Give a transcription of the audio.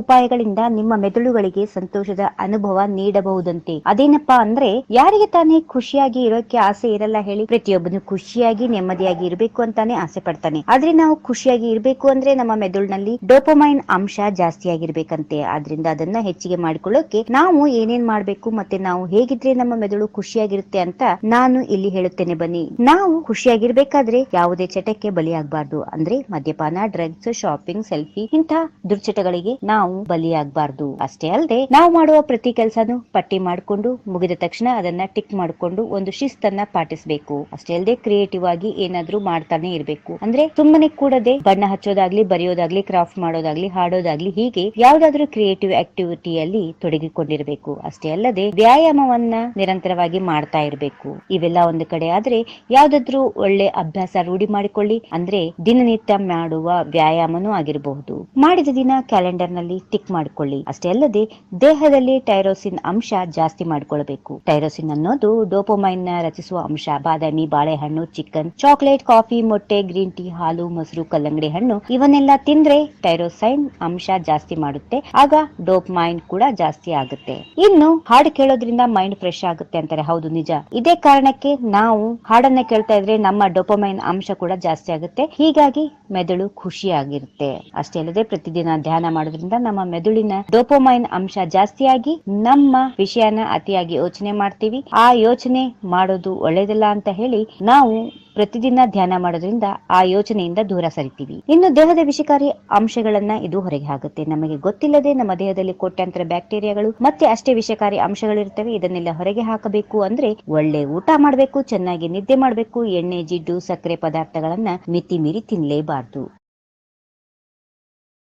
ಉಪಾಯಗಳಿಂದ ನಿಮ್ಮ ಮೆದುಳುಗಳಿಗೆ ಸಂತೋಷದ ಅನುಭವ ನೀಡಬಹುದಂತೆ. ಅದೇನಪ್ಪಾ ಅಂದ್ರೆ, ಯಾರಿಗೆ ತಾನೇ ಖುಷಿಯಾಗಿ ಇರೋಕೆ ಆಸೆ ಇರಲ್ಲ ಹೇಳಿ ಪ್ರತಿಯೊಬ್ಬನು ಖುಷಿಯಾಗಿ, ನೆಮ್ಮದಿಯಾಗಿ ಇರಬೇಕು ಅಂತಾನೆ ಆಸೆ ಪಡ್ತಾನೆ. ಆದ್ರೆ ನಾವು ಖುಷಿಯಾಗಿ ಇರಬೇಕು ಅಂದ್ರೆ ನಮ್ಮ ಮೆದುಳಿನಲ್ಲಿ ಡೋಪಮೈನ್ ಅಂಶ ಜಾಸ್ತಿ ಆಗಿರ್ಬೇಕಂತೆ ಆದ್ರಿಂದ ಅದನ್ನ ಹೆಚ್ಚಿಗೆ ಮಾಡಿಕೊಳ್ಳೋಕೆ ನಾವು ಏನೇನ್ ಮಾಡ್ಬೇಕು ಮತ್ತೆ ನಾವು ಹೇಗಿದ್ರೆ ನಮ್ಮ ಮೆದುಳು ಖುಷಿಯಾಗಿರುತ್ತೆ ಅಂತ ನಾನು ಇಲ್ಲಿ ಹೇಳುತ್ತೇನೆ ಬನ್ನಿ. ನಾವು ಖುಷಿಯಾಗಿರ್ಬೇಕಾದ್ರೆ ಯಾವುದೇ ಚಟಕ್ಕೆ ಬಲಿಯಾಗಬಾರ್ದು. ಅಂದ್ರೆ ಮದ್ಯಪಾನ, ಡ್ರಗ್ಸ್, ಶಾಪಿಂಗ್, ಸೆಲ್ಫಿ ಇಂತಹ ದುರ್ಚಟಗಳಿಗೆ ನಾವು ಬಲಿಯಾಗಬಾರ್ದು. ಅಷ್ಟೇ ಅಲ್ಲದೆ ನಾವು ಮಾಡುವ ಪ್ರತಿ ಕೆಲಸನು ಪಟ್ಟಿ ಮಾಡಿಕೊಂಡು, ಮುಗಿದ ತಕ್ಷಣ ಅದನ್ನ ಟಿಕ್ ಮಾಡಿಕೊಂಡು ಒಂದು ಶಿಸ್ತನ್ನ ಪಾಟಿಸಬೇಕು. ಅಷ್ಟೇ ಅಲ್ಲದೆ ಕ್ರಿಯೇಟಿವ್ ಆಗಿ ಏನಾದ್ರೂ ಮಾಡ್ತಾನೆ ಇರಬೇಕು. ಅಂದ್ರೆ ಸುಮ್ಮನೆ ಕೂಡದೆ ಬಣ್ಣ ಹಚ್ಚೋದಾಗ್ಲಿ, ಬರೆಯೋದಾಗ್ಲಿ, ಕ್ರಾಫ್ಟ್ ಮಾಡೋದಾಗ್ಲಿ, ಹಾಡೋದಾಗ್ಲಿ ಹೀಗೆ ಯಾವ್ದಾದ್ರೂ ಕ್ರಿಯೇಟಿವ್ ಆಕ್ಟಿವಿಟಿಯಲ್ಲಿ ತೊಡಗಿಕೊಂಡಿರಬೇಕು. ಅಷ್ಟೇ ಅಲ್ಲದೆ, ವ್ಯಾಯಾಮವನ್ನ ನಿರಂತರವಾಗಿ ಮಾಡ್ತಾ ಇರಬೇಕು. ಇವೆಲ್ಲ ಒಂದು ಕಡೆ ಆದ್ರೆ ಯಾವ್ದಾದ್ರೂ ಒಳ್ಳೆ ಅಭ್ಯಾಸ ರೂಢಿ ಮಾಡಿಕೊಳ್ಳಿ. ಅಂದ್ರೆ ದಿನನಿತ್ಯ ಮಾಡುವ ವ್ಯಾಯಾಮನೂ ಆಗಿರಬಹುದು. ಮಾಡಿದ ದಿನ ಕ್ಯಾಲೆಂಡರ್ನಲ್ಲಿ ಟಿಕ್ ಮಾಡಿಕೊಳ್ಳಿ. ಅಷ್ಟೇ ಅಲ್ಲದೆ, ದೇಹದಲ್ಲಿ ಟೈರೋಸಿನ್ ಅಂಶ ಜಾಸ್ತಿ ಮಾಡಿಕೊಳ್ಳಬೇಕು ಟೈರೋಸಿನ್ ಅನ್ನೋದು ಡೋಪೋಮೈನ್ನ ರಚಿಸುವ ಅಂಶ. ಬಾದಾಮಿ, ಬಾಳೆಹಣ್ಣು, ಚಿಕನ್, ಚಾಕ್ಲೇಟ್, ಕಾಫಿ, ಮೊಟ್ಟೆ, ಗ್ರೀನ್ ಟೀ, ಹಾಲು, ಮೊಸರು, ಕಲ್ಲಂಗಡಿ ಹಣ್ಣು, ಇವನ್ನೆಲ್ಲ ತಿಂದ್ರೆ ಟೈರೋಸೈನ್ ಅಂಶ ಜಾಸ್ತಿ ಮಾಡುತ್ತೆ. ಆಗ ಡೋಪ್ ಕೂಡ ಜಾಸ್ತಿ ಆಗುತ್ತೆ. ಇನ್ನು ಹಾಡು ಕೇಳೋದ್ರಿಂದ ಮೈಂಡ್ ಫ್ರೆಶ್ ಆಗುತ್ತೆ ಅಂತಾರೆ. ಹೌದು, ನಿಜ. ಇದೇ ಕಾರಣಕ್ಕೆ ನಾವು ಹಾಡನ್ನ ಕೇಳ್ತಾ ಇದ್ರೆ ನಮ್ಮ ಡೋಪಮೈನ್ ಅಂಶ ಕೂಡ ಜಾಸ್ತಿ ಆಗುತ್ತೆ. ಹೀಗಾಗಿ ಮೆದುಳು ಖುಷಿಯಾಗಿರುತ್ತೆ. ಅಷ್ಟೇ ಅಲ್ಲದೆ ಪ್ರತಿದಿನ ಧ್ಯಾನ ಮಾಡೋದ್ರಿಂದ ನಮ್ಮ ಮೆದುಳಿನ ಡೋಪೋಮೈನ್ ಅಂಶ ಜಾಸ್ತಿಯಾಗಿ ನಮ್ಮ ವಿಷಯನ ಅತಿಯಾಗಿ ಯೋಚನೆ ಮಾಡ್ತೀವಿ. ಆ ಯೋಚನೆ ಮಾಡೋದು ಒಳ್ಳೇದಿಲ್ಲ ಅಂತ ಹೇಳಿ ನಾವು ಪ್ರತಿದಿನ ಧ್ಯಾನ ಮಾಡೋದ್ರಿಂದ ಆ ಯೋಚನೆಯಿಂದ ದೂರ ಸರಿತೀವಿ. ಇನ್ನು ದೇಹದ ವಿಷಕಾರಿ ಅಂಶಗಳನ್ನ ಇದು ಹೊರಗೆ ಹಾಕುತ್ತೆ. ನಮಗೆ ಗೊತ್ತಿಲ್ಲದೆ ನಮ್ಮ ದೇಹದಲ್ಲಿ ಕೋಟ್ಯಾಂತರ ಬ್ಯಾಕ್ಟೀರಿಯಾಗಳು ಮತ್ತೆ ಅಷ್ಟೇ ವಿಷಕಾರಿ ಅಂಶಗಳಿರ್ತವೆ ಇದನ್ನೆಲ್ಲ ಹೊರಗೆ ಹಾಕಬೇಕು ಅಂದ್ರೆ ಒಳ್ಳೆ ಊಟ ಮಾಡಬೇಕು, ಚೆನ್ನಾಗಿ ನಿದ್ದೆ ಮಾಡಬೇಕು, ಎಣ್ಣೆ, ಜಿಡ್ಡು, ಸಕ್ಕರೆ ಪದಾರ್ಥಗಳನ್ನ ಮಿತಿ ಮೀರಿ ತಿನ್ಲೇಬಾರ್ದು.